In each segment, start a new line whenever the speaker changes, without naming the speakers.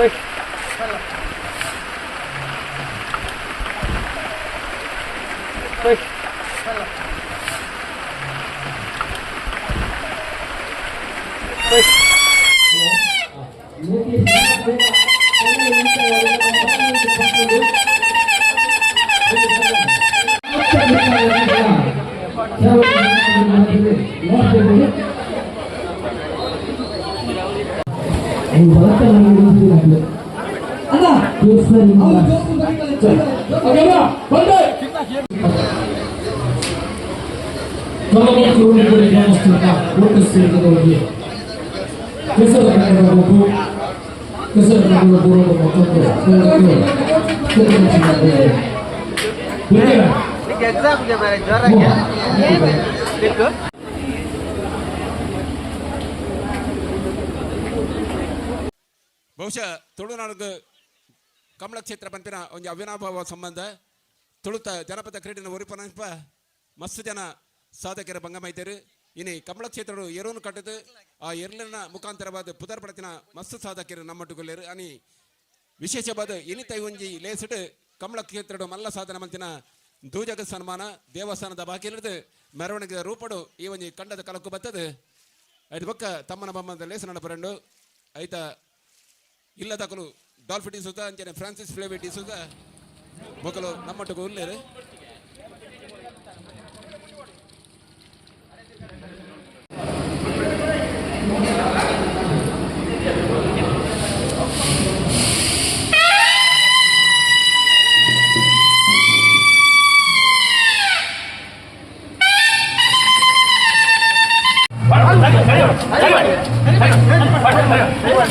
Weg. Weg. Hey, Thank. சரி ಗಮನಕ್ಕೆ ಉಳಿದರೆ ಮಾನಸ್ಥಾನ ಒಟ್ಟು ಸೇರಿದವರಿಗೆ ಹೆಸರು ಕನ್ನಡಬಹುದು ಹೆಸರು ಕನ್ನಡ ಗೌರವ ಮತ್ತೊಂದು
ಎಕ್ಸಾಮ್ಗೆ ಬೇರೆ ಜ್ವರ
ಬಹುಶಃ ತುಳುನಾಡು ಕಮಲ ಕ್ಷೇತ್ರ ಪಂಪಿನ ಒಂದು ಅವಿನಾಭಾವ ಸಂಬಂಧ ತುಳುತ ಜನಪದ ಕ್ರೀಡೆನ ಒರಿಪನಪ ಮಸ್ತ್ ಜನ ಸಾಧಕರ ಭಂಗಮೈತರು. ಇನಿ ಕಮಲ ಕ್ಷೇತ್ರಡು ಎರೋನು ಕಟ್ಟದು ಆ ಎರಲಿನ ಮುಖಾಂತರವಾದ ಪುದರ್ಪಡತಿನ ಮಸ್ತ್ ಸಾಧಕರು ನಮ್ಮಟ್ಟುಗೊಳ್ಳರು ಅನಿ ವಿಶೇಷವಾದ ಇನಿತ ಒಂಜಿ ಲೇಸಿಡ್ ಕಮಲ ಕ್ಷೇತ್ರಡು ಮಲ್ಲ ಸಾಧನ ಮಂತಿನ ದೂಜಗ ಸನ್ಮಾನ, ದೇವಸ್ಥಾನದ ಬಾಕಿ ಹಿಡಿದು ಮೆರವಣಿಗೆ ರೂಪಡು ಈ ಒಂಜಿ ಕಂಡದ ಕಲಕು ಬತ್ತದು. ಐದು ಪಕ್ಕ ತಮ್ಮನ ಬಮ್ಮದ ಲೇಸ ನಡಪರಂಡು. ಐತ ಇಲ್ಲದಕಲು ಸುತ ಅಂಚನೆ ಫ್ರಾನ್ಸಿಸ್ ಫ್ಲೇವಿಟಿ ಸುತ ಮೊಕಲು ನಮ್ಮೊಟ್ಟಿಗೆ ಉಲ್ಲೇರು ಕಮಲ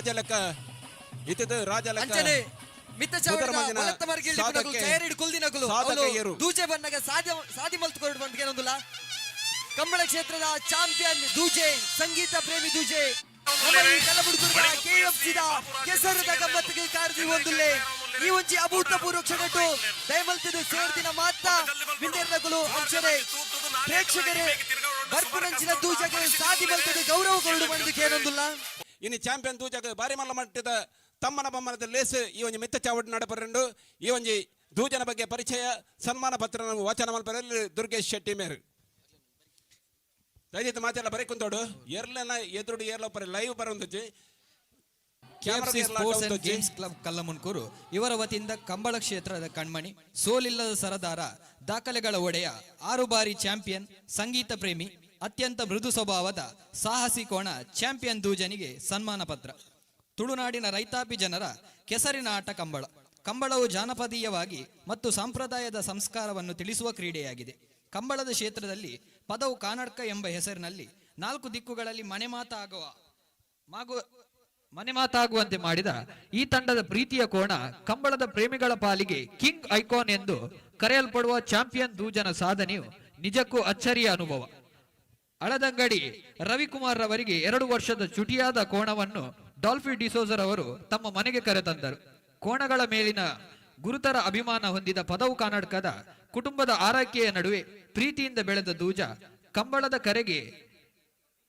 ರಾಜಲಕ ಇತ್ತದ ರಾಜ ಲೆಕ್ಕ
ಅಂಚನೆ ಮಿತ್ತ
ಉದರಮಂಜನ
ಬಲತ್ತ ಮರ್ಗಿಲ್
ಸಾಧಕೆ-
ಚೈರಿಡ್ ಕುಲ್ದಿನಗಳು
ಸಾಧಕೆಯರು.
ದೂಜೆ ಬಣ್ಣಗ ಸಾಧ್ಯ ಸಾಧಿ ಮಲ್ತುಕೊಂಡು ಬಂದ್ಗೆ ಏನೊಂದುಲ್ಲ. ಕಂಬಳ ಕ್ಷೇತ್ರದ ಚಾಂಪಿಯನ್ ದೂಜೆ ಸಂಗೀತ ಪ್ರೇಮಿ ದೂಜೆ. ಕೆಎಫ್ಸಿ ಕೆಎಫ್ಸಿದ ಕೆಸರದ ಗಮ್ಮತ್ತಿಗೆ ಕಾರ್ದಿ ಒಂದುಲ್ಲೆ. ಈ ಒಂಜಿ ಅಭೂತಪೂರ್ವ ಕ್ಷಣಟು ದಯಮಲ್ತಿದು ಸೇರ್ದಿನ ಮಾತ ವಿನ್ನೆರ್ನಗುಲು ಅಂಚನೆ. ಪ್ರೇಕ್ಷಕರೇ ಬರ್ಪುರಂಚಿನ ದೂಜೆಗೆ ಸಾಧಿ ಮಲ್ತದ ಗೌರವ ಕೊರಡು ಬಂದಿಗೆ ಏನೊಂದುಲ್ಲ.
ಇನ್ನು ಚಾಂಪಿಯನ್ ದೂಜಗ ಬಾರಿ ಮಲ್ಲ ಮಟ್ಟದ ತಮ್ಮನ ಬಮ್ಮನದ ಲೇಸ್ ಈ ಒಂದು ಮಿತ್ತ ಚಾವಡಿ ನಡೆಪರಂಡು ಈ ಒಂದು ದೂಜನ ಬಗ್ಗೆ ಪರಿಚಯ ಸನ್ಮಾನ ಪತ್ರ ವಾಚನ ಮಲ್ಪರಲ್ಲಿ ದುರ್ಗೇಶ್ ಶೆಟ್ಟಿ ಮೇರು. ದಯವಿಟ್ಟು ಮಾತೆಲ್ಲ ಬರೀ ಕುಂತೋಡು. ಎರ್ಲೆನ ಎದುರು ಪರ live ಬರೋಂದಜ್ಜಿ
KFC sports and games club Kallamunkuru. ಇವರ ವತಿಯಿಂದ ಕಂಬಳ ಕ್ಷೇತ್ರದ ಕಣ್ಮಣಿ ಸೋಲಿಲ್ಲದ ಸರದಾರ ದಾಖಲೆಗಳ ಒಡೆಯ ಆರು ಬಾರಿ ಚಾಂಪಿಯನ್ ಸಂಗೀತ ಪ್ರೇಮಿ ಅತ್ಯಂತ ಮೃದು ಸ್ವಭಾವದ ಸಾಹಸಿ ಕೋಣ ಚಾಂಪಿಯನ್ ದೂಜನಿಗೆ ಸನ್ಮಾನ ಪತ್ರ. ತುಳುನಾಡಿನ ರೈತಾಪಿ ಜನರ ಕೆಸರಿನ ಆಟ ಕಂಬಳ. ಕಂಬಳವು ಜಾನಪದೀಯವಾಗಿ ಮತ್ತು ಸಂಪ್ರದಾಯದ ಸಂಸ್ಕಾರವನ್ನು ತಿಳಿಸುವ ಕ್ರೀಡೆಯಾಗಿದೆ. ಕಂಬಳದ ಕ್ಷೇತ್ರದಲ್ಲಿ ಪದವು ಕಾನಡ್ಕ ಎಂಬ ಹೆಸರಿನಲ್ಲಿ ನಾಲ್ಕು ದಿಕ್ಕುಗಳಲ್ಲಿ ಮನೆ ಮಾತಾಗುವ ಮಾಗು, ಮನೆ ಮಾತಾಗುವಂತೆ ಮಾಡಿದ ಈ ತಂಡದ ಪ್ರೀತಿಯ ಕೋಣ ಕಂಬಳದ ಪ್ರೇಮಿಗಳ ಪಾಲಿಗೆ ಕಿಂಗ್ ಐಕಾನ್ ಎಂದು ಕರೆಯಲ್ಪಡುವ ಚಾಂಪಿಯನ್ ದೂಜನ ಸಾಧನೆಯು ನಿಜಕ್ಕೂ ಅಚ್ಚರಿಯ ಅನುಭವ. ಅಳದಂಗಡಿ ರವಿಕುಮಾರ್ ರವರಿಗೆ ಎರಡು ವರ್ಷದ ಚುಟಿಯಾದ ಕೋಣವನ್ನು ಡಾಲ್ಫಿ ಡಿಸೋಜರ್ ಅವರು ತಮ್ಮ ಮನೆಗೆ ಕರೆತಂದರು. ಕೋಣಗಳ ಮೇಲಿನ ಗುರುತರ ಅಭಿಮಾನ ಹೊಂದಿದ ಪದವು ಕರ್ನಾಟಕದ ಕುಟುಂಬದ ಆರೈಕೆಯ ನಡುವೆ ಪ್ರೀತಿಯಿಂದ ಬೆಳೆದ ದೂಜ ಕಂಬಳದ ಕರೆಗೆ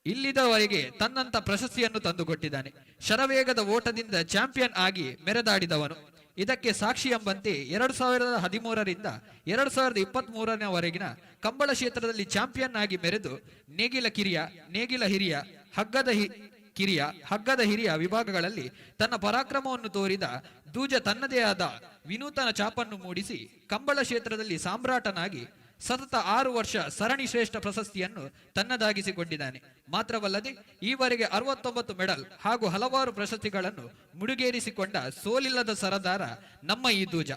ಇಲ್ಲಿದವರೆಗೆ ತನ್ನಂತ ಪ್ರಶಸ್ತಿಯನ್ನು ತಂದುಕೊಟ್ಟಿದ್ದಾನೆ. ಶರವೇಗದ ಓಟದಿಂದ ಚಾಂಪಿಯನ್ ಆಗಿ ಮೆರೆದಾಡಿದವನು. ಇದಕ್ಕೆ ಸಾಕ್ಷಿ ಎಂಬಂತೆ ಎರಡು ಸಾವಿರದ ಹದಿಮೂರರಿಂದ ಎರಡು ಸಾವಿರದ ಇಪ್ಪತ್ತ್ ಮೂರನೇವರೆಗಿನ ಕಂಬಳ ಕ್ಷೇತ್ರದಲ್ಲಿ ಚಾಂಪಿಯನ್ ಆಗಿ ಮೆರೆದು ನೇಗಿಲ ಕಿರಿಯ, ನೇಗಿಲ ಹಿರಿಯ, ಹಗ್ಗದ ಹಿ, ಕಿರಿಯ, ಹಗ್ಗದ ಹಿರಿಯ ವಿಭಾಗಗಳಲ್ಲಿ ತನ್ನ ಪರಾಕ್ರಮವನ್ನು ತೋರಿದ ದೂಜ ತನ್ನದೇ ಆದ ವಿನೂತನ ಚಾಪನ್ನು ಮೂಡಿಸಿ ಕಂಬಳ ಕ್ಷೇತ್ರದಲ್ಲಿ ಸಾಮ್ರಾಟನಾಗಿ ಸತತ ಆರು ವರ್ಷ ಸರಣಿ ಶ್ರೇಷ್ಠ ಪ್ರಶಸ್ತಿಯನ್ನು ತನ್ನದಾಗಿಸಿಕೊಂಡಿದ್ದಾನೆ. ಮಾತ್ರವಲ್ಲದೆ, ಈವರೆಗೆ ಅರವತ್ತೊಂಬತ್ತು ಮೆಡಲ್ ಹಾಗೂ ಹಲವಾರು ಪ್ರಶಸ್ತಿಗಳನ್ನು ಮುಡಿಗೇರಿಸಿಕೊಂಡ ಸೋಲಿಲ್ಲದ ಸರದಾರ ನಮ್ಮ ಈ ದೂಜ.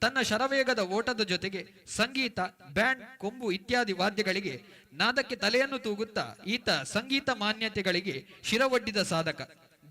ತನ್ನ ಶರವೇಗದ ಓಟದ ಜೊತೆಗೆ ಸಂಗೀತ, ಬ್ಯಾಂಡ್, ಕೊಂಬು ಇತ್ಯಾದಿ ವಾದ್ಯಗಳಿಗೆ ನಾದಕ್ಕೆ ತಲೆಯನ್ನು ತೂಗುತ್ತಾ ಈತ ಸಂಗೀತ ಮಾನ್ಯತೆಗಳಿಗೆ ಶಿರವೊಡ್ಡಿದ ಸಾಧಕ.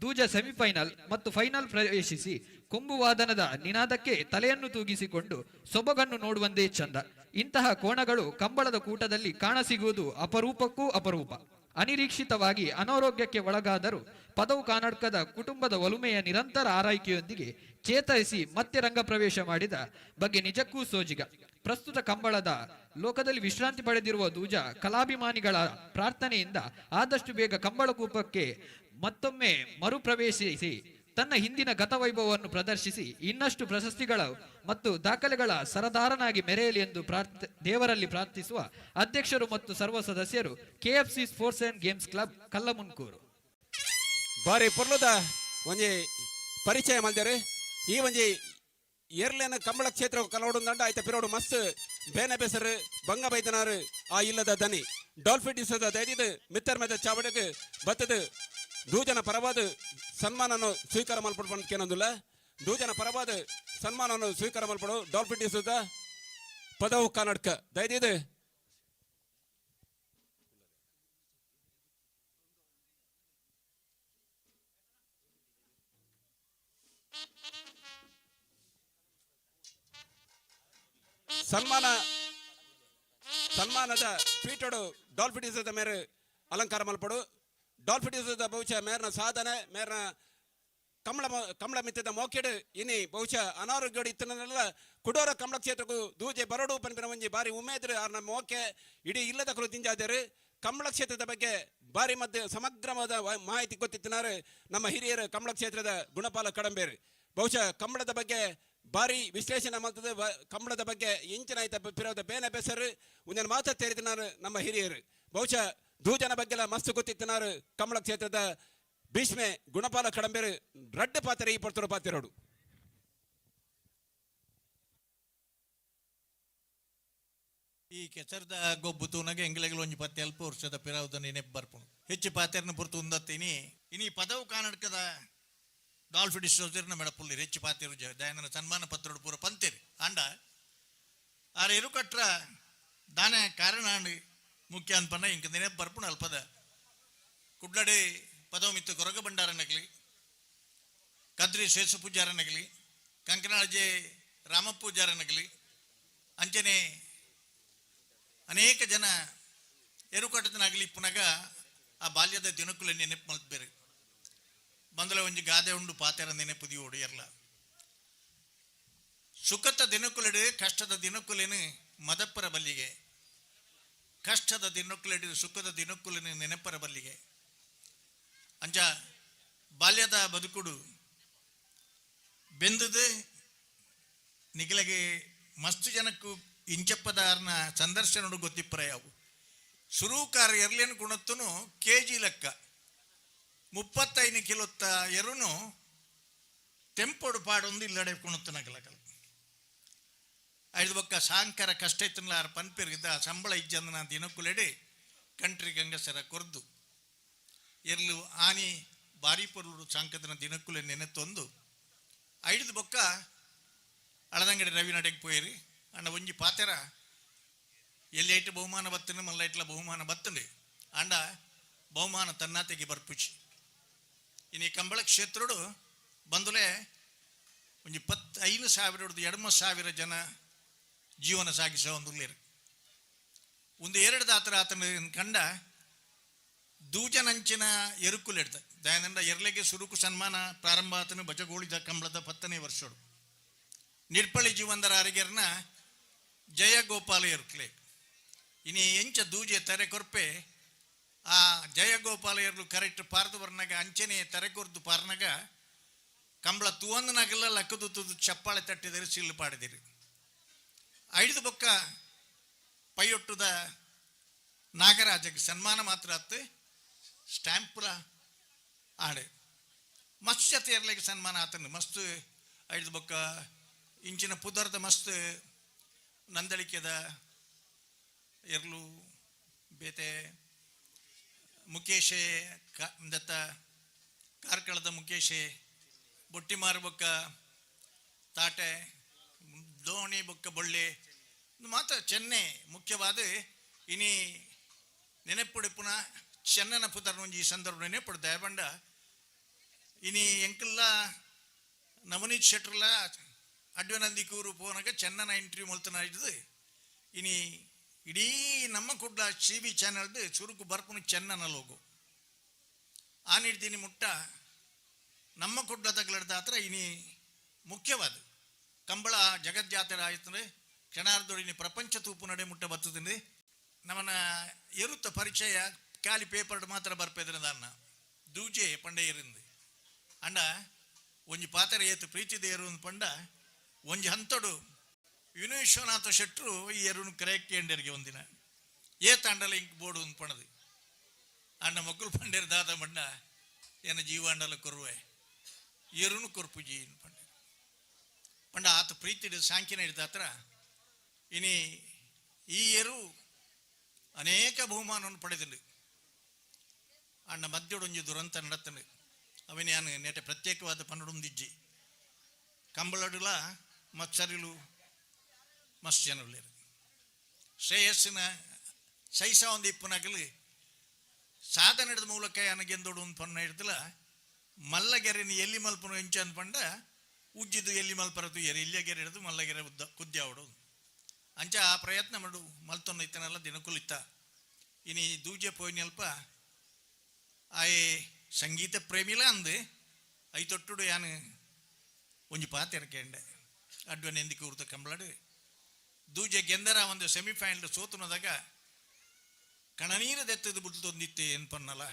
ದೂಜ ಸೆಮಿಫೈನಲ್ ಮತ್ತು ಫೈನಲ್ ಪ್ರವೇಶಿಸಿ ಕೊಂಬು ವಾದನದ ನಿನಾದಕ್ಕೆ ತಲೆಯನ್ನು ತೂಗಿಸಿಕೊಂಡು ಸೊಬಗನ್ನು ನೋಡುವಂತೆ ಚಂದ. ಇಂತಹ ಕೋಣಗಳು ಕಂಬಳದ ಕೂಟದಲ್ಲಿ ಕಾಣಸಿಗುವುದು ಅಪರೂಪಕ್ಕೂ ಅಪರೂಪ. ಅನಿರೀಕ್ಷಿತವಾಗಿ ಅನಾರೋಗ್ಯಕ್ಕೆ ಒಳಗಾದರೂ ಪದವು ಕಾನಡ್ಕದ ಕುಟುಂಬದ ಒಲುಮೆಯ ನಿರಂತರ ಆರೈಕೆಯೊಂದಿಗೆ ಚೇತರಿಸಿ ಮತ್ತೆ ರಂಗ ಪ್ರವೇಶ ಮಾಡಿದ ಬಗ್ಗೆ ನಿಜಕ್ಕೂ ಸೋಜಿಗ. ಪ್ರಸ್ತುತ ಕಂಬಳದ ಲೋಕದಲ್ಲಿ ವಿಶ್ರಾಂತಿ ಪಡೆದಿರುವ ದೂಜ ಕಲಾಭಿಮಾನಿಗಳ ಪ್ರಾರ್ಥನೆಯಿಂದ ಆದಷ್ಟು ಬೇಗ ಕಂಬಳ ಕೂಪಕ್ಕೆ ಮತ್ತೊಮ್ಮೆ ಮರುಪ್ರವೇಶಿಸಿ ತನ್ನ ಹಿಂದಿನ ಗತವೈಭವವನ್ನು ಪ್ರದರ್ಶಿಸಿ ಇನ್ನಷ್ಟು ಪ್ರಶಸ್ತಿಗಳ ಮತ್ತು ದಾಖಲೆಗಳ ಸರದಾರನಾಗಿ ಮೆರೆಯಲಿ ಎಂದು ಪ್ರಾರ್ಥ, ದೇವರಲ್ಲಿ ಪ್ರಾರ್ಥಿಸುವ ಅಧ್ಯಕ್ಷರು ಮತ್ತು ಸರ್ವ ಸದಸ್ಯರು KFC sports and games club Kallamunkuru.
ಬಾರಿ ಪೊರ್ಲುದ ಒಂಜಿ ಪರಿಚಯ ಮಾಡಿದರೆ ಈ ಒಂಜಿ ಏರ್ಲೇನ ಕಂಬಳ ಕ್ಷೇತ್ರ ಕಲೋಡು ದಂಡ ಆಯ್ತ ಪಿರೋಡು ಮಸ್ತ್ ಬೇನೆ ಬೆಸರು ಬಂಗ ಬೈದನಾರು ಆ ಇಲ್ಲದ ದನಿ. ಡಾಲ್ಫಿನ್ ಇಸದ ಮಿತ್ತರ್ ಮೆದ ಚಾವಡಕ್ಕೆ ಬತ್ತದು ದೂಜನ ಪರವಾದ ಸನ್ಮಾನವನ್ನು ಸ್ವೀಕಾರ ಮಲ್ಪಡು ಕೇನೊಂದಿಲ್ಲ ದೂಜನ ಪರವಾದ ಸನ್ಮಾನವನ್ನು ಸ್ವೀಕಾರ ಮಲ್ಪಡು ಡಾಲ್ಫಿನ್ ಸುತ್ತ ಪದವು ಕನ್ನಡಕ. ದಯದಿದೆ ಸನ್ಮಾನ, ಸನ್ಮಾನದ ಪೀಠಡು ಡಾಲ್ಫಿಟಿಸದ ಮೇರೆ ಅಲಂಕಾರ ಮಲ್ಪಡು ಡಾಲ್ಫಿಟಿಸದ ಬಹುಶಃ ಮೇರ್ನ ಸಾಧನೆ ಮೇರ್ನ ಕಮಲ ಕಮಲ ಮಿತ್ತದ ಮೋಕೆಡು ಇನಿ ಬಹುಶಃ ಅನಾರೋಗ್ಯ ಇತ್ತನೆಲ್ಲ ಕುಡೋರ ಕಮಲ ಕ್ಷೇತ್ರಕ್ಕೂ ದೂಜೆ ಬರಡು ಪನ್ಪಿನ ಒಂಜಿ ಬಾರಿ ಉಮೇದ್ರು ಆರ್ನ ಮೋಕೆ ಇಡೀ ಇಲ್ಲದ ಕುರು ತಿಂಜಾದರು ಕಮಲ ಕ್ಷೇತ್ರದ ಬಗ್ಗೆ ಬಾರಿ ಮಧ್ಯೆ ಸಮಗ್ರವಾದ ವ- ಮಾಹಿತಿ ಗೊತ್ತಿತ್ತಿನಾರು ನಮ್ಮ ಹಿರಿಯರು ಕಮಲ ಕ್ಷೇತ್ರದ ಗುಣಪಾಲ ಕಡಂಬೇರು ಬಹುಶಃ ಕಂಬಳದ ಬಗ್ಗೆ ಬಾರಿ ವಿಶ್ಲೇಷಣೆ ಮಾಡ್ತದೆ ವ- ಕಂಬಳದ ಬಗ್ಗೆ ಇಂಚಿನ ಆಯ್ತ ಪಿರೋದ ಬೇನೆ ಬೆಸರು ಒಂದನ್ನು ಮಾತ ತೆರೆದಿನಾರು ನಮ್ಮ ಹಿರಿಯರು ಬಹುಶಃ ದೂಜನ ಬಗ್ಗೆಲ್ಲ ಮಸ್ತ್ ಗೊತ್ತಿತ್ತಿನಾರು ಕಮಲ ಕ್ಷೇತ್ರದ ಭೀಷ್ಮೆ ಗುಣಪಾಲ ಕಡಂಬೇರು ರಡ್ಡ ಪಾತ್ರೆ ಈ ಪಡ್ತರು ಪಾತಿರೋಡು
ಈ ಕೆಸರ್ದ ಗೊಬ್ಬು ತೂನಗೆ ಎಂಗ್ಲೆಗಳು ಒಂಜಿ ಪತ್ತೆ ಅಲ್ಪ ವರ್ಷದ ಪಿರಾವುದ ನೆನಪು ಬರ್ಪುಣು ಹೆಚ್ಚು ಪಾತೆರ್ನ ಪುರ್ತು ಉಂದತ್ತಿನಿ. ಇನಿ ಪದವು ಕಾನಡ್ಕದ ಡಾಲ್ಫಿನ್ ಸೋದರ್ನ ಮೆಡಪುಲ್ಲಿ ಹೆಚ್ಚು ಪಾತೆರು ದಯಾನನ ಸನ್ಮಾನ ಪತ್ರೋಡು ಪೂರ ಪಂತೇರಿ. ಅಂಡ, ಆರ ಎರುಕಟ್ರ ದಾನೆ ಕಾರಣ ಅನ್ಪನ್ನ ಇಂಕ ನೆನಪು ಬರ್ಪುಣ ಅಲ್ಪದ. ಕುಡ್ಲಡೆ ಪದವು ಮಿತ್ತು ಕೊರಗ ಭಂಡಾರನಗಲಿ ಕದ್ರಿ ಶೇಷ ಪೂಜಾರನಗಲಿ ಕಂಕನಾಳಜೆ ರಾಮ ಪೂಜಾರನಗಲಿ ಅಂಚನೆ ಅನೇಕ ಜನ ಎರುಕಟ್ಟದನಾಗಲಿ ಪುನಗ ಆ ಬಾಲ್ಯದ ದಿನಕ್ಕೂ ನೆನಪು ಮಲ್ಪೇರು ಬಂದಲ ಒಂಜಿ ಗಾದೆ ಉಂಡು ಪಾತೆರ ನೆನಪುದಿ ಒಡೆಯರ್ಲ. ಸುಖದ ದಿನಕ್ಕುಲೆಡು ಕಷ್ಟದ ದಿನಕ್ಕುಲೇನು ಮದಪ್ಪರ ಬಲ್ಲಿಗೆ. ಕಷ್ಟದ ದಿನಕ್ಕುಲೆಡು ಸುಖದ ದಿನಕ್ಕುಲೆನು ನೆನಪರ ಬಲ್ಲಿಗೆ. ಅಂಜ, ಬಾಲ್ಯದ ಬದುಕುಡು. ಬೆಂದದೆ ನಿಗಲಗೆ ಮಸ್ತ್ ಜನಕ್ಕೂ ಇಂಚಪ್ಪದಾರನ ಸಂದರ್ಶನಡು ಗೊತ್ತಿಪ್ಪರ ಯಾವು ಸುರೂಕಾರ ಎರ್ಲೇನು ಗುಣತ್ತೂ ಕೆ ಜಿ ಲೆಕ್ಕ. ಮುಪ್ಪತ್ತೈದು ಕಿಲೋತ್ತ ಎರುನು ತೆಂಪೊಡು ಪಾಡೊಂದು ಇಲ್ಲಡೆ ಕುಣತ್ತನಗಲಗಲ ಐದು ಬಕ್ಕ ಸಾಂಕರ ಕಷ್ಟ ಇತ್ತನಲ ಪನ್ಪಿರ್ಗಿದ್ದ ಸಂಬಳ ಇಜ್ಜಂದನ ದಿನಕ್ಕುಲೆಡೆ ಕಂಟ್ರಿ ಗಂಗಸರ ಕೊರ್ದು. ಎರ್ಲು ಆನಿ ಬಾರಿ ಸಾಂಕದನ ದಿನಕ್ಕುಲೆ ನೆನೆತ್ತೊಂದು ಐದು ಬೊಕ್ಕ ಅಳದಂಗಡಿ ರವಿ ನಡೆಗೆ ಪೋಯಿರಿ. ಅಣ್ಣ ಒಂಜಿ ಪಾತೆರ, ಎಲ್ಲಿ ಐಟ್ ಬಹುಮಾನ ಬತ್ತನೆ, ಮಲ್ಲ ಐಟ್ಲ ಬಹುಮಾನ ಬತ್ತಂಡೆ. ಅಂಡ ಬಹುಮಾನ ತನ್ನಾತೆಗೆ ಬರ್ಪುಚಿ ಇನ್ನು ಕಂಬಳ ಕ್ಷೇತ್ರಡು ಬಂದಲೇ ಒಂಜಿ ಇಪ್ಪತ್ತೈದು ಸಾವಿರ ಎಡಮ ಸಾವಿರ ಜನ ಜೀವನ ಸಾಗಿಸೋ ಒಂದು ಉಳ್ಳೇರು ಒಂದು ಎರಡು ದಾತ್ರ ಆತನ ಕಂಡ ದೂಜನಂಚಿನ ಎರುಕುಲೆಡ್ದ ದಯಾನಂದ ಎರಲೆಗೆ ಸುರುಕು ಸನ್ಮಾನ ಪ್ರಾರಂಭ ಆತನು ಬಜಗೋಳಿದ ಕಂಬಳದ ಪತ್ತನೇ ವರ್ಷಡು. ನಿರ್ಪಳಿ ಜೀವಂದರ ಅರಿಗೆರ್ನ ಜಯ ಗೋಪಾಲ ಎರುಕ್ಲೆ. ಇನಿ ಎಂಚ ದೂಜೆ ತೆರೆ ಕೊರ್ಪೆ, ಆ ಜಯ ಗೋಪಾಲ ಎರ್ಲು ಕರೆಕ್ಟ್ ಪಾರ್ದು ಬರ್ನಾಗ ಅಂಚನೆ ತೆರೆ ಕೊರ್ದು ಪಾರ್ನಾಗ ಕಂಬಳ ತೂವೊಂದು ನಗಲ ಲಕ್ಕದು ತುದು ಚಪ್ಪಾಳೆ ತಟ್ಟಿದರೆ ಸಿಲ್ಲು ಪಾಡಿದಿರಿ. ಐದು ಬೊಕ್ಕ ಪೈಯೊಟ್ಟುದ ನಾಗರಾಜಗೆ ಸನ್ಮಾನ ಮಾತ್ರ ಆತು, ಸ್ಟ್ಯಾಂಪುಲ ಆಡೆ. ಮಸ್ತ್ ಜತೆ ಇರ್ಲಿಕ್ಕೆ ಸನ್ಮಾನ ಆತನು ಮಸ್ತ್ ಐದು ಬೊಕ್ಕ ಇಂಚಿನ ಪುದರ್ದ ಮಸ್ತ್ ನಂದಳಿಕೆದ ಎರ್ಲು ಬೇತೆ ಮುಖೇಶೆ ದತ್ತ ಕಾರ್ಕಳದ ಮುಖೇಶೆ ಬೊಟ್ಟಿ ಮಾರ್ಬೊಕ್ಕ ತಾಟೆ ದೋಣಿ ಬುಕ್ಕ ಬೊಳ್ಳೆ. ಮಾತ್ರ ಚೆನ್ನೆ ಮುಖ್ಯವಾದ ಇನಿ ನೆನಪುಡಿಪುನ ಚೆನ್ನನ ಪುತರ್ನ ಒಂಜಿ ಈ ಸಂದರ್ಭ ನೆನಪುಡು, ದಯಬಂಡ. ಇನಿ ಎಂಕಲ್ಲ ನವನೀತ್ ಶೆಟ್ರಲ ಅಡ್ವನಂದಿಕೂರು ಪೋನಾಗ ಚೆನ್ನನ ಇಂಟರ್ವ್ಯೂ ಮಲ್ತನ ಇದ್ದು ಇನಿ ಇಡೀ ನಮ್ಮ ಕುಡ್ಲ ಸಿ ಬಿ ಚಾನಲ್ದು ಚುರುಕು ಬರ್ಪುನ ಚೆನ್ನನ ಲೋಗು. ಆ ನಿಡ್ದಿನಿ ಮುಟ್ಟ ನಮ್ಮ ಕುಡ್ಲ ತಗಲಡ್ದ ಹತ್ರ ಇನಿ ಮುಖ್ಯವಾದ. ಕಂಬಳ ಜಗಜ್ಜಾತ್ರೆ ಆಯ್ತಂದ್ರೆ ಕ್ಷಣಾರ್ಧೋಡಿನಿ ಪ್ರಪಂಚ ತೂಪು ನಡೆ ಮುಟ್ಟ ಬರ್ತದೆ ನಮ್ಮನ್ನ ಎರುತ್ತ ಪರಿಚಯ ಖಾಲಿ ಪೇಪರ್ ಮಾತ್ರ ಬರ್ಪೇದ್ರೆ ದಾನ್ನ ದೂಜೆ ಪಂಡೆಯರಿಂದ. ಅಣ್ಣ ಅಂಡ, ಒಂಜಿ ಪಾತ್ರ ಏತು ಪ್ರೀತಿ ದೇರು ಪಂಡ, ಒಂಜಿ ಹಂತಡು ವಿನೇಶ್ವನಾಥ ಶೆಟ್ರು ಈ ಎರುನು ಕ್ರಯಕ್ಕೆ ಒಂದಿನ. ಏ ತಾಂಡಲ ಇಂಕ್ ಬೋರ್ಡು ಒಂದು ಪಣದು ಅಣ್ಣ ಮಕ್ಕಳು ಪಂಡೇರ್ ದಾದ ಬಂಡ ಏನ ಜೀವಾಂಡಲ ಕೊರುವೆ. ಎರುನು ಕೊರ್ಪು ಪಂಡ. ಪಂಡ ಆತ ಪ್ರೀತಿ ಸಾಂಕಿನ ಹತ್ರ, ಇನಿ ಈ ಎರು ಅನೇಕ ಬಹುಮಾನವನ್ನು ಪಡೆದಿಲ್ಲ. ಅಣ್ಣ ಮಧ್ಯೊಡೊಂಜಿ ದುರಂತ ನಡತನು ಅವನ್ ನೆಟೆ ನೆಟ ಪ್ರತ್ಯೇಕವಾದ ಪನ್ನಡೊಂದಿಜ್ಜಿ. ಕಂಬಳಡುಲ, ಮತ್ಸರಿಲು ಮಸ್ತ್ ಜನರು ಶ್ರೇಯಸ್ಸಿನ ಸೈಸ ಒಂದು ಇಪ್ಪನಾಗಲಿ ಸಾಧನೆದ ಮೂಲಕ ನನಗೆಂದೋಡು ಒಂದು ಪನ್ನ ಹಿಡ್ದಲ ಮಲ್ಲಗೆರೆನ ಎಲ್ಲಿ ಮಲ್ಪನು ಎಂಚ ಅಂದ್ಪಂಡ ಉಜ್ಜಿದು ಎಲ್ಲಿ ಮಲ್ಪರದು ಎರೆ ಇಲ್ಲಗೆರೆ ಹಿಡಿದು ಮಲ್ಲಗೆರೆ ಉದ್ದ ಕುದ್ಯಾವಡು ಅಂಚ ಆ ಪ್ರಯತ್ನ ಮಾಡು, ಮಲ್ತೊಂದು ಇತ್ತನಲ್ಲ ದಿನಕ್ಕೂ ಇತ್ತ. ಇನಿ ದೂಜೆ ಪೋಯ್ನಲ್ಪ, ಆಯೆ ಸಂಗೀತ ಪ್ರೇಮಿಲ ಅಂದು ಐ ತೊಟ್ಟುಡು ಯಾನು ಒಂಜಿ ಪಾತ್ರ ಕೇಂಡೆ ಅಡ್ವನ್ ಎಂದಿக்கு ಉರ್ತ ಕಂಬಳಡು. ದೂಜೆ ಗೆಂದರ ಒಂದು ಸೆಮಿಫೈನಲ್ ಸೋತುನದಾಗ, ಕಣನೀರ ದೆತ್ತದು ಬಿಡ್ತೊಂದಿತ್ತೆ ಏನ್ಪನ್ನಲ್ಲ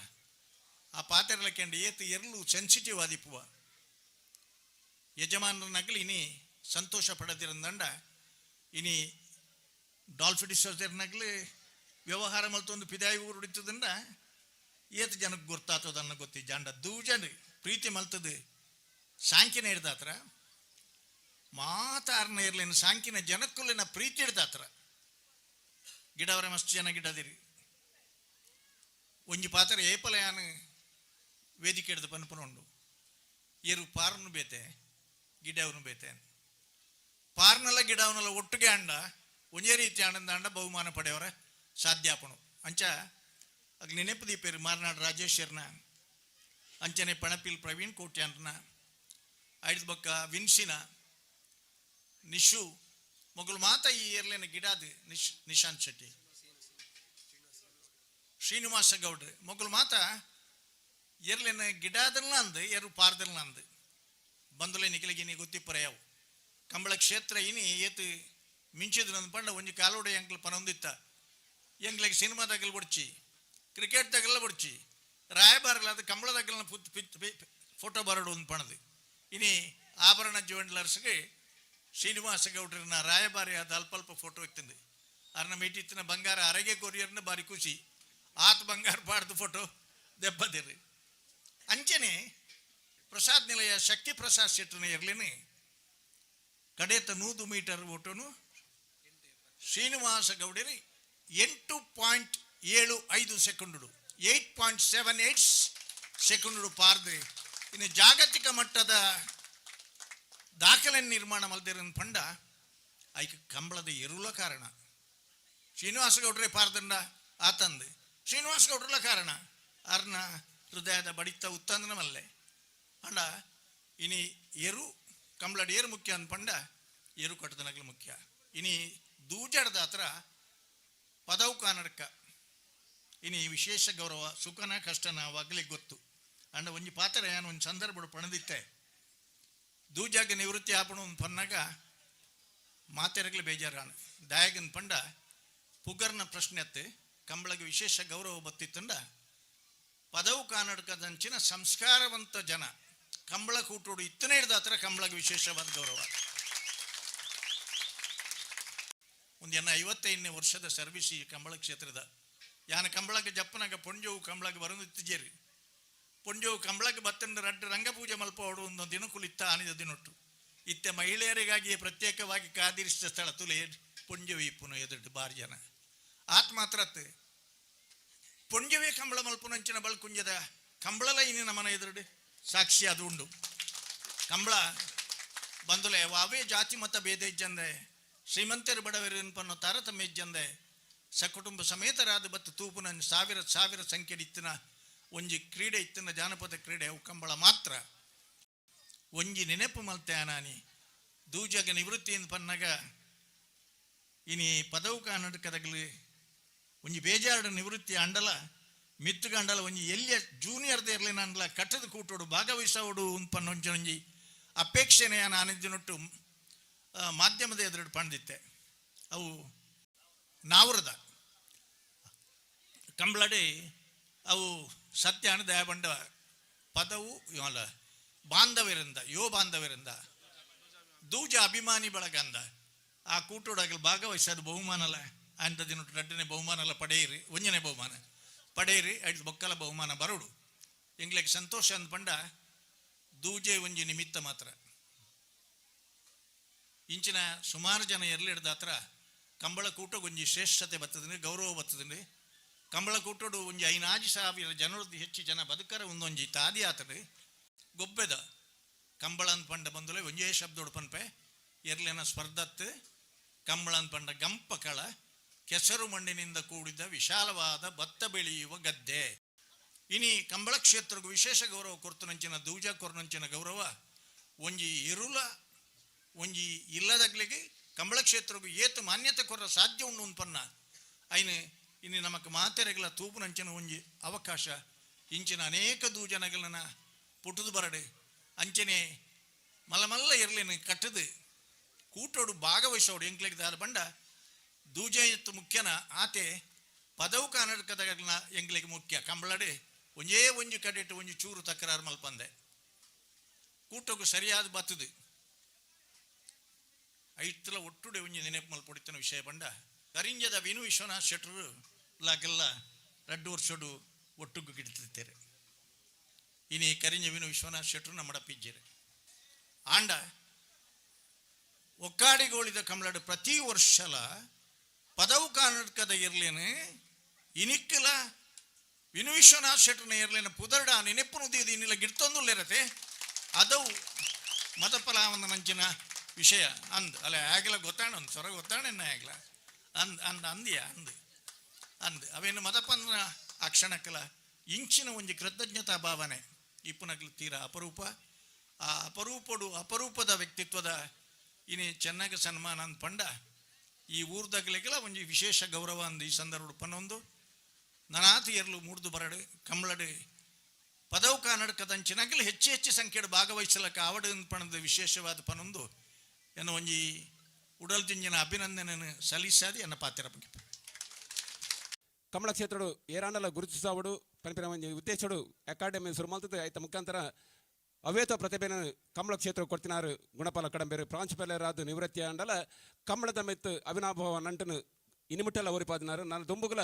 ಆ ಪಾತೆರಲ ಕೆಂಡ ಏತು ಎರಲು ಸೆನ್ಸಿಟಿವ್ ಆದಿಪ್ಪುವ ಯಜಮಾನರ ನಗಲು ಇನಿ ಸಂತೋಷ ಪಡದಿರಂದಂಡ ಇನಿ ಡಾಲ್ಫಿಡಿಸ್ ನಗಲು ವ್ಯವಹಾರ ಮಲ್ತೊಂದು ಪಿದಾಯಿ ಊರು ಹಿಡಿತದಂಡ ಏತ್ ಜನಕ್ಕೆ ಗೊತ್ತಾಗ್ತದನ್ನ ಗೊತ್ತಿ ಜಾಂಡ. ದೂಜನ್ ಪ್ರೀತಿ ಮಲ್ತದು ಸಾಂಕಿನ ಹಿಡ್ದಾತ್ರ, ಮಾತಾರ್ನ ಇರ್ಲಿನ ಸಾಂಕಿನ ಜನಕ್ಕೂ ಪ್ರೀತಿ ಹಿಡ್ದಾತ್ರ. ಗಿಡವರ ಮಸ್ತ್ ಜನ ಗಿಡದಿರಿ ಒಂಜಿ ಪಾತ್ರ ಏಪಲಯಾನ ವೇದಿಕೆ ಹಿಡ್ದು ಪನ್ಪನುಂಡು. ಏರು ಪಾರನ್ನು ಬೇತೆ. ಗಿಡವನು ಬೇತೆ ಪಾರ್ನಲ್ಲ ಗಿಡವನಲ್ಲ ಒಟ್ಟಿಗೆ ಅಂಡ, ಒಂದೇ ರೀತಿ ಆನಂದ ಅಂಡ, ಬಹುಮಾನ ಪಡೆಯವರ ಸಾಧ್ಯಾಪಣು ಅಂಚ ಅಗ್ ನೆನಪು ದೀಪೇರು ಮಾರ್ನಾಡ್ ರಾಜೇಶ್ವರ್ನ, ಅಂಚನೆ ಪಣಪಿಲ್ ಪ್ರವೀಣ್ ಕೋಟ್ಯಾಂಡ್ರನ ಐದು ಬಕ್ಕ ವಿನ್ಸಿನ ನಿಶು, ಮೊಗಲು ಮಾತ ಈ ಇಯರ್ಲೇನ ಗಿಡಾದು ನಿಶ್, ನಿಶಾಂತ್ ಶೆಟ್ಟಿ. ಶ್ರೀನಿವಾಸ ಗೌಡ್ರಿ, ಮೊಗಲು ಮಾತ ಇಯರ್ಲೇನ ಗಿಡಾದಲ್ಲ ಅಂದು ಏರು ಪಾರ್ದಲ್ಲ ಅಂದು ಬಂದುಲೆ ನಿಖಿಲಿಗಿನಿ ಗೊತ್ತಿಪ್ಪರೆಯವು ಕಂಬಳ ಕ್ಷೇತ್ರ ಇನಿ ಏತು ಮಿಂಚಿದ್ರು ಅಂದ್ಪಂಡ ಒಂಜಿ ಕಾಲೋಡ ಎಂಕ್ಲು ಪನೊಂದಿತ್ತ. ಎಂಗ್ಲಿಗೆ ಸಿನಿಮಾದಾಗಲ್ ಬಿಡ್ಚಿ ಕ್ರಿಕೆಟ್ದಾಗೆಲ್ಲ ಬಿಡ್ಚಿ ರಾಯಬಾರಲ್ಲ ಅದು ಪಿತ್ ಫೋಟೋ ಬರಡು ಒಂದು ಇನಿ ಆಭರಣ ಜುವೆಂಡ್ಲರ್ಸ್ಗೆ ಶ್ರೀನಿವಾಸ ಗೌಡ್ರನ್ನ ರಾಯಭಾರಿ ಅಲ್ಪ ಅಲ್ಪ ಫೋಟೋ ಇತ್ತಂದು ಅರ್ನ ಮೀಟಿತ್ತಿನ ಬಂಗಾರ ಅರಗೆ ಕೊರಿಯರ್ನ ಬಾರಿ ಖುಷಿ. ಆತ ಬಂಗಾರ ಪಾಡ್ದು ಫೋಟೋ ದೆಬ್ಬದಿರ್ರಿ. ಅಂಚನೆ ಪ್ರಸಾದ್ ನಿಲಯ ಶಕ್ತಿ ಪ್ರಸಾದ್ ಶೆಟ್ಟರ್ನ ಇರಲಿನಿ. ಕಡೆತ ನೂದು ಮೀಟರ್ ಓಟೋನು ಶ್ರೀನಿವಾಸ ಗೌಡರಿ ಎಂಟು ಪಾಯಿಂಟ್ ಏಳು ಐದು ಸೆಕೆಂಡುಡು, ಏಟ್ ಪಾಯಿಂಟ್ ಸೆವೆನ್ ಏಟ್ ಸೆಕೆಂಡುಡು ಪಾರ್ದೆ. ಇನ್ನು ಜಾಗತಿಕ ಮಟ್ಟದ ದಾಖಲೆ ನಿರ್ಮಾಣ ಮಲ್ದಿರನ್ ಪಂಡ ಐಕ ಕಂಬಳದ ಎರುಲ ಕಾರಣ. ಶ್ರೀನಿವಾಸ ಗೌಡ್ರೆ ಪಾರ್ದಂಡ ಆತಂದು ಶ್ರೀನಿವಾಸ ಗೌಡ್ರಲ ಕಾರಣ. ಅರ್ನ ಹೃದಯದ ಬಡಿತ ಉತ್ತಂದನ ಅಂಡ ಇನಿ ಎರು ಏರು ಮುಖ್ಯ ಅನ್ಪಂಡ ಏರು ಕಟ್ಟದನಗಲು ಮುಖ್ಯ. ಇನಿ ದೂಜಡದ ಹತ್ರ ಪದವು ಕಾನಡಕ. ಇನಿ ವಿಶೇಷ ಗೌರವ, ಸುಖನ, ಕಷ್ಟನ ಅವಾಗಲೇ ಗೊತ್ತು. ಅಂಡ ಒಂಜಿ ಪಾತ್ರ ಏನು ಒಂದು ಸಂದರ್ಭ ಪಣದಿತ್ತೆ. ದೂಜಾಗ ನಿವೃತ್ತಿ ಆಪಣು ಒಂದು ಪನ್ನಾಗ ಮಾತೆರಗಲಿ ಬೇಜಾರಾണ് ದಾಯಗನ್ ಪಂಡ, ಪುಗರ್ನ ಪ್ರಶ್ನೆ ಅತ್ತೆ, ಕಂಬಳಗೆ ವಿಶೇಷ ಗೌರವ ಬತ್ತಿತ್ತಂಡ, ಪದವು ಕಾನಡಕದಂಚಿನ ಸಂಸ್ಕಾರವಂತ ಜನ. ಕಂಬಳ ಕೂಟೋಡು ಇತ್ತನೇ ಹಿಡ್ದ ಹತ್ರ ಕಂಬಳಗೆ ವಿಶೇಷವಾದ ಗೌರವ. ಒಂದು ಎನ್ನ ಐವತ್ತೈದನೇ ವರ್ಷದ ಸರ್ವಿಸ್ ಈ ಕಂಬಳ ಕ್ಷೇತ್ರದ. ಯಾನ ಕಂಬಳಕ್ಕೆ ಜಪ್ಪನಾಗ ಪೊಂಜವು ಕಂಬಳಕ್ಕೆ ಇತ್ತೀರಿ ಪೊಂಜವು ಕಂಬಳಕ್ಕೆ ಬತ್ತಂಡ ರಡ್ಡ ರಂಗಪೂಜೆ ಮಲ್ಪ ಹೊಡು ಒಂದು ಇತ್ತ ಆನಿದ ದಿನೊಟ್ಟು. ಇತ್ತೆ ಮಹಿಳೆಯರಿಗಾಗಿ ಪ್ರತ್ಯೇಕವಾಗಿ ಕಾದಿರಿಸಿದ ಸ್ಥಳ ತುಲೆ ಪೊಂಜವಿ ಇಪ್ಪುನು ಎದುರು ಬಾರಿ ಜನ. ಆತ್ ಮಾತ್ರ ಅತ್ತೆ ಪೊಂಜವೇ ಕಂಬಳ ಮಲ್ಪುನಂಚಿನ ಬಳ್ಕುಂಜದ ಕಂಬಳಲ ಇನ್ನಿನ ಮನ ಎದುರುಡು. ಸಾಕ್ಷಿ ಅದು ಉಂಡು. ಕಂಬಳ ಬಂದುಲೆ, ವಾವೇ ಜಾತಿ ಮತ ಭೇದ ಇಜ್ಜಂದೆ, ಶ್ರೀಮಂತರು ಬಡವರು ತಾರತಮ್ಯ ಇಜ್ಜಂದೆ, ಸಕುಟುಂಬ ಸಮೇತರಾದ ಬತ್ತು ತೂಪುನ ಸಾವಿರ ಸಾವಿರ ಸಂಖ್ಯೆ ಇತ್ತಿನ ಒಂಜಿ ಕ್ರೀಡೆ, ಇತ್ತಿನ ಜಾನಪದ ಕ್ರೀಡೆ, ಅವು ಕಂಬಳ ಮಾತ್ರ. ಒಂಜಿ ನೆನಪು ಮಲ್ತೆ ಅನಾನಿ, ದೂಜಗ ನಿವೃತ್ತಿಯಿಂದ ಪನ್ನಗ, ಇನಿ ಪದವು ಕಾನಡಕದಗಲಿ ಒಂಜಿ ಬೇಜಾರಡ ನಿವೃತ್ತಿ ಅಂಡಲ ಮಿತ್ತುಗ ಅಂಡಲ ಒಂಜಿ, ಎಲ್ಲಿಯ ಜೂನಿಯರ್ ಇರಲಿ ಅಂಡಲ ಕಟ್ಟದ ಕೂಟೋಡು, ಭಾಗವಹಿಸೋಡು ಒಂಜಿ ಅಪೇಕ್ಷೆನೆ ನಾನಿದ್ದಿನೊಟ್ಟು ಮಾಧ್ಯಮದ ಎದುರು ಪಂಡಿತ್ತೆ. ಅವು ನಾವ್ರದ. ಕಂಬಳಡೆ, ಅವು ಸತ್ಯ ಅಣ ಬಂಡ ಪದವು ಅಲ್ಲ ಬಾಂಧವ್ಯರಿಂದ ಯೋ ಬಾಂಧವ್ಯರಿಂದ ದೂಜ ಅಭಿಮಾನಿ ಬಳಗಂದ. ಆ ಕೂಟೋಡಾಗಲು ಭಾಗವಹಿಸೋದು ಬಹುಮಾನಲ ಅಂತ ದಿನ ರಡ್ಡನೆ ಬಹುಮಾನಲ ಪಡೆಯಿರಿ, ಒಂಜನೇ ಬಹುಮಾನ. ಪಡೆಯಿರಿ ಐದು ಬೊಕ್ಕಲ ಬಹುಮಾನ ಬರೋಡು. ಎಂಗ್ಲಿಗೆ ಸಂತೋಷ ಅಂದ್ ಪಂಡ ದೂಜೆ ಒಂಜಿ ನಿಮಿತ್ತ ಮಾತ್ರ. ಇಂಚಿನ ಸುಮಾರು ಜನ ಎರ್ಲಿಡ್ದ ಹತ್ರ ಕಂಬಳ ಕೂಟ ಒಂಜಿ ಶ್ರೇಷ್ಠತೆ ಬರ್ತದೆ ಗೌರವ ಬರ್ತದೆ ಕಂಬಳ ಕೂಟೋಡು ಒಂಜಿ ಐನಾಜಿ ಸಾವಿರ ಜನರದ್ದು ಹೆಚ್ಚು ಜನ ಬದುಕರ ಒಂದೊಂಜಿ ತಾದಿ ಆತದೆ ಗೊಬ್ಬೆದ ಕಂಬಳ ಅಂತ ಪಂಡ ಬಂದಲೆ ಒಂಜೇ ಶಬ್ದ ಉಡ್ಪನ್ಪೆ ಎರ್ಲೇನ ಸ್ಪರ್ಧತ್ ಕಂಬಳ ಅಂತ ಪಂಡ ಗಂಪ ಕಳ. ಕೆಸರು ಮಣ್ಣಿನಿಂದ ಕೂಡಿದ ವಿಶಾಲವಾದ ಭತ್ತ ಬೆಳೆಯುವ ಗದ್ದೆ. ಇನಿ ಕಂಬಳ ಕ್ಷೇತ್ರಕ್ಕೂ ವಿಶೇಷ ಗೌರವ, ಕೊರ್ತನಂಚಿನ ದೂಜ ಕೊರ್ನಂಚಿನ ಗೌರವ. ಒಂಜಿ ಇರುಲ ಒಂಜಿ ಇಲ್ಲದಗ್ಲಿಗೆ ಕಂಬಳ ಕ್ಷೇತ್ರಕ್ಕೂ ಏತು ಮಾನ್ಯತೆ ಕೊರ ಸಾಧ್ಯ ಉಂಡು ಉನ್ಪನ್ನ ಐನು ಇನ್ನು ನಮಕ್ ಮಾತೆರೆಗಳ ತೂಪುನಂಚಿನ ಒಂಜಿ ಅವಕಾಶ. ಇಂಚಿನ ಅನೇಕ ದೂಜನಗಳನ್ನ ಪುಟುದು ಬರಡೆ. ಅಂಚನೆ ಮಲ್ಲಮಲ್ಲ ಇರಲಿನ ಕಟ್ಟದು. ಕೂಟೋಡು ಭಾಗವಹಿಸೋಡು ಎಂಕ್ಲೆಗ್ ದಾರ ಬಂಡ ದೂಜೆ ಎತ್ತು ಮುಖ್ಯನ ಆತೆ ಪದವು ಕನ್ನಡಕದಗಳನ್ನ ಎಂಗ್ಲಿಗೆ ಮುಖ್ಯ. ಕಂಬಳಡೆ, ಒಂಜೇ ಒಂಜಿ ಕಡೆಟ್ಟು ಒಂಜಿ ಚೂರು ತಕರಾರು ಮಲ್ಪಂದೆ. ಕೂಟಕ್ಕೂ ಸರಿಯಾದ ಬತ್ತದು. ಐತ್ಲ ಒಟ್ಟುಡೆ ಒಂಜಿ ನೆನಪು ಮಲ್ಪೊಡಿತನ ವಿಷಯ ಬಂಡ ಕರಿಂಜದ ವಿನು ವಿಶ್ವನಾಥ್ ಶೆಟ್ರು ಲಾಗೆಲ್ಲ ರಡ್ಡು ವರ್ಷಡು ಒಟ್ಟುಗು ಗಿಡ್ತಿರ್ತಾರೆ. ಇನಿ ಕರಿಂಜ ವಿನು ವಿಶ್ವನಾಥ್ ಶೆಟ್ರು ನಮ್ಮಡ ಪಿಜ್ಜೆರೆ. ಆಂಡ, ಒಕ್ಕಾಡಿಗೋಳಿದ ಕಮಲಡು ಪ್ರತಿ ವರ್ಷಲ ಪದವು ಕರ್ನಾಟಕದ ಇರ್ಲೇನೆ ಇನಿಕ್ಕಿಲ್ಲ ವಿನು ವಿಶ್ವನಾಥ್ ಶೆಟ್ಟನ ಇರ್ಲೇನ, ಪುದರ್ಡ ನೆನಪು ಇದು ಇನ್ನಿಲ್ಲ ಗಿಡ್ತೊಂದುಲ್ಲೇರತೆ ಅದವು ಮತಫಲಾವಂದ ಮಂಚಿನ ವಿಷಯ ಅಂದ್ ಅಲ್ಲ ಆಗಲ ಗೊತ್ತಾಣ ಒಂದು ಸ್ವರ ಗೊತ್ತಾಣ ಆಗಲ? ಅಂದ್ ಅಂದ್ ಅಂದಿಯ? ಅಂದ್. ಅಂದ್. ಅವೇನು ಮತಪಂದ್ರ ಆ ಕ್ಷಣಕ್ಕಲ ಇಂಚಿನ ಒಂಜಿ ಕೃತಜ್ಞತಾ ಭಾವನೆ. ಇಪ್ಪನಗ್ಲು ತೀರ ಅಪರೂಪ. ಆ ಅಪರೂಪಡು ಅಪರೂಪದ ವ್ಯಕ್ತಿತ್ವದ ಇನಿ ಚೆನ್ನಾಗಿ ಸನ್ಮಾನ ಅಂದ್ ಪಂಡ ಈ ಊರ್ದಾಗಲಿಗೆಲ್ಲ ಒಂಜಿ ವಿಶೇಷ ಗೌರವ ಅಂದು ಈ ಸಂದರ್ಭ ಪನ್ನೊಂದು ನನಾತಿಯರ್ಲು ಮೂರ್ದು ಬರಡು ಕಂಬಳಡು ಪದವು ಕನ್ನಡಕದಂಚಿನಾಗಲಿ ಹೆಚ್ಚು ಹೆಚ್ಚು ಸಂಖ್ಯೆಡು ಭಾಗವಹಿಸಲಕ್ಕ ಆವಡು ಪಣದ ವಿಶೇಷವಾದ ಪನೊಂದು ಎನ್ನ ಒಂಜಿ ಉಡಲ್ ತಿಂಜಿನ ಅಭಿನಂದನೆಯನ್ನು ಸಲ್ಲಿಸಾದಿ ಎನ್ನ ಪಾತ್ರ ಬಗ್ಗೆ.
ಕಮಲ ಕ್ಷೇತ್ರಡು ಏರಾಂಡಲ ಗುರುತಿಸಾವಡು ಪನಿಪಿನ ಒಂಜಿ ಉದ್ದೇಶಡು ಅಕಾಡೆಮಿ ಸುರುಮಲ್ತದ ಆಯ್ತ ಮುಖಾಂತರ ಅವೇತ ಪ್ರತಿಭೆನ ಕಮಲ ಕ್ಷೇತ್ರ ಕೊಡ್ತಿನಾರು ಗುಣಪಾಲ ಕಡಂಬೇರು ಪ್ರಾಂಶುಪಾಲರಾದ ನಿವೃತ್ತಿ ಅಂಡಲ ಕಮಲದ ಮೆತ್ತು ಅವಿನಾಭಾವ ನಂಟನು ಇನಿಮಿಟ್ಟಲ ಒರಿಪಾದಿನಾರು ನಾನು ದುಂಬುಗುಲ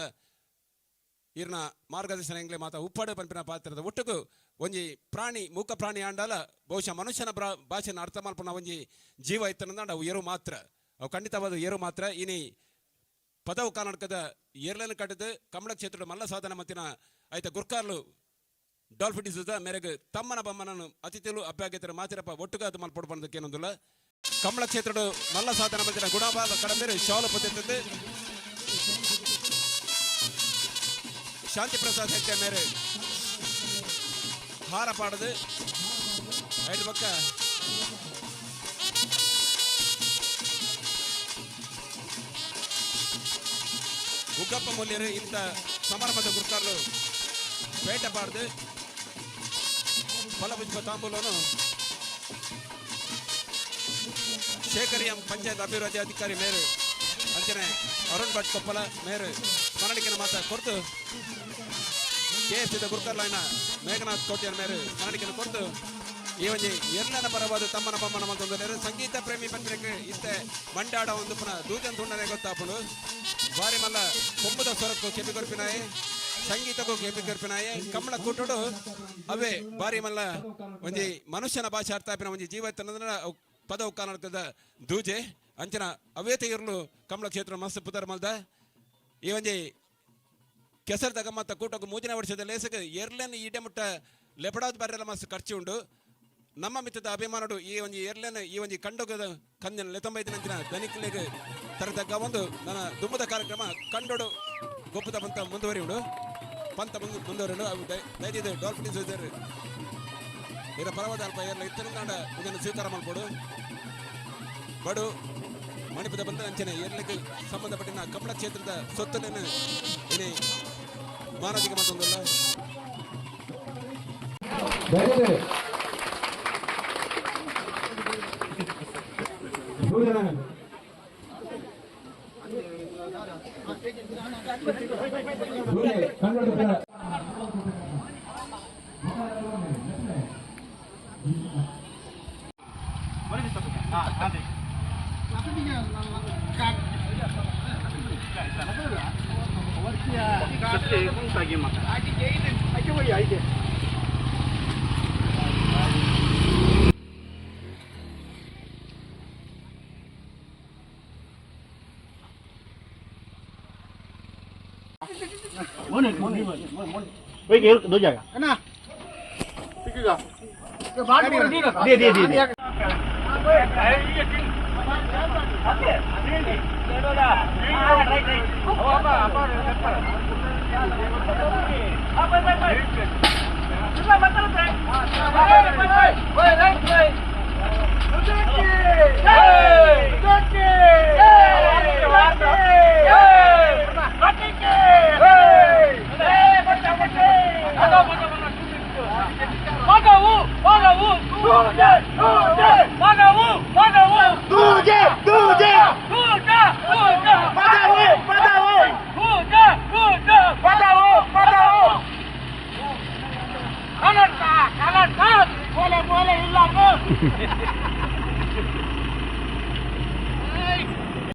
ಇರ್ನ ಮಾರ್ಗದರ್ಶನ ಎಂಗ್ಲೆ ಮಾತ ಉಪ್ಪಾಡು ಪಂಪಿನ ಪಾತ್ರದ ಒಟ್ಟುಗು ಒಂಜಿ ಪ್ರಾಣಿ ಮೂಕ ಪ್ರಾಣಿ ಆಂಡಲ ಬಹುಶಃ ಮನುಷ್ಯನ ಬ್ರಾ ಭಾಷೆನ ಅರ್ಥ ಮಾಡ್ಪುನ ಒಂಜಿ ಜೀವ ಇತ್ತನಂದ ಅವು ಏರು ಮಾತ್ರ ಅವು ಖಂಡಿತವಾದ ಏರು ಮಾತ್ರ ಇನಿ ಪದವು ಕರ್ನಾಟಕದ ಏರ್ಲನ್ ಕಟ್ಟದು ಕಮಲ ಕ್ಷೇತ್ರದ ಮಲ್ಲ ಸಾಧನ ಮತ್ತಿನ ಆಯ್ತ ಗುರ್ಕಾರ್ಲು ಡಾಲ್ಫಿಟಿಸದ ಮೇರೆಗೆ ತಮ್ಮನ ಬಮ್ಮನನ್ನು ಅತಿಥಿಲು ಅಭ್ಯಾಗತರ ಮಾತಿರಪ್ಪ. ಒಟ್ಟುಗ ಅದು ಮಲ್ಪಡು ಬಂದಕ್ಕೆ ಏನೊಂದಿಲ್ಲ. ಕಮಲ ಕ್ಷೇತ್ರದ ಮಲ್ಲ ಸಾಧನ ಮತ್ತಿನ ಗುಣಬಾಲ ಕಡಂಬೇರು ಶಾಲು ಪತ್ತಿರ್ತದೆ ಶಾಂತಿ ಪ್ರಸಾದ್ ಹೆಕ್ಕೆ ಮೇರೆ ಹಾರ ಪಾಡದು ಐದು ಪಕ್ಕ ಉಗ್ಗಪ್ಪ ಮೌಲ್ಯರು ಇಂಥ ಸಮಾರಂಭದ ಗುರುತಾರರು ಬೇಟ ಪಾಡ್ದು. ಫಲಪುಷ್ಪ ತಾಂಬೂಲನು ಶೇಖರಿಯಂ ಪಂಚಾಯತ್ ಅಭಿವೃದ್ಧಿ ಅಧಿಕಾರಿ ಮೇರು ಅಂಚನೆ ಅರುಣ್ ಭಟ್ ಕೊಪ್ಪಲ ಮೇರು ಸ್ಮರಣಿಕೆನ ಮಾತ ಕೊರ್ತು ಕೆ ಎಸ್ ಗುರುಕರ್ಲಾಯ್ನ ಮೇಘನಾಥ್ ಕೋಟ್ಯರ ಮೇರು ಸ್ಮರಣಿಕೆನ ಕೊರ್ತು ಈ ಒಂಜಿ ಎಲ್ಲನ ಪರವಾದ ತಮ್ಮನ ಬಮ್ಮನ ಮಂತೊಂದು ಸಂಗೀತ ಪ್ರೇಮಿ ಪತ್ರಿಕೆ ಇತ್ತೆ ಮಂಡಾಡ ಒಂದು ಪುನಃ ದೂಜನ್ ತುಂಡನೆ ಗೊತ್ತಾಪುಡು ಬಾರಿ ಮಲ್ಲ ಕೊಂಬುದ ಸ್ವರಕ್ಕೂ ಕೆಪಿ ಕೊರ್ಪಿನಾಯೆ ಸಂಗೀತಕ್ಕೂ ಕೆಪಿ ಕೊರ್ಪಿನಾಯೆ, ಕಮ್ಮಳ ಕೂಟೋಡು, ಅವೇ ಬಾರಿ ಮಲ್ಲ ಒಂಜಿ ಮನುಷ್ಯನ ಭಾಷೆ ಅರ್ಥ ಆಪಿನ ಒಂಜಿ ಜೀವ ಇತ್ತಂದ್ರೆ ಪದವು ದೂಜೆ, ಅಂಚನ ಅವೇತ ಇರಲು ಕಮಲ ಕ್ಷೇತ್ರ ಮಸ್ತ್ ಪುದರ್ ಮಲ್ದ. ಈ ಒಂಜಿ ತಗ ಮತ್ತ ಕೂಟಕ್ಕೆ ಮೂಜಿನ ವರ್ಷದ ಲೇಸಕ ಎರ್ಲೆನ್ ಈಡೆ ಮುಟ್ಟ ಲೆಪಡಾದ್ ಬರ್ರೆಲ್ಲ ಮಸ್ತ್ ಖರ್ಚು ಉಂಡು. ನಮ್ಮ ಮಿತ್ರದ ಅಭಿಮಾನಡು ಈ ಒಂದು ಏರ್ಲೇನ್, ಈ ಒಂದು ಕಂಡೋಗದ ಕಂದಿನ ಲೆತೊಂಬೈದು ನಂಚಿನ ದನಿಕ್ಲೆಗ್ ತರತಕ್ಕ ಒಂದು ನನ್ನ ದುಮ್ಮದ ಕಾರ್ಯಕ್ರಮ ಕಂಡೋಡು, ಗೊಪ್ಪದ ಬಂತ ಮುಂದುವರಿಯುಡು. ಪಂತ ಮುಂದು ಮುಂದುವರಿಯುಡು ಅವು ದಯ- ದಯದಿದ್ದು ಡಾಲ್ಫಿನ್ಸ್ ಇದ್ದಾರೆ ಇದರ ಪರವಾದ ಅಲ್ಪ ಏರ್ಲ ಇತ್ತರಂಗಾಂಡ ಇದನ್ನು ಸ್ವೀಕಾರ ಮಾಡ್ಕೊಡು ಬಡು ಮಣಿಪದ ಬಂದ ಅಂಚನೆ ಏರ್ಲಿಕ್ಕೆ ಸಂಬಂಧಪಟ್ಟಿನ ಕಮಲ ಕ್ಷೇತ್ರದ கண்ணோட்டத்தில். ಸೊತ್ತನ್ನು ಏನೇ ಮಾನವಿಕ ಮತ್ತೊಂದಲ್ಲ
ದಯವಿಟ್ಟು ಭೋಜನ ಭೋಜನ Kannada
Kanan, Anarca, anarca, muele, muele, la voz.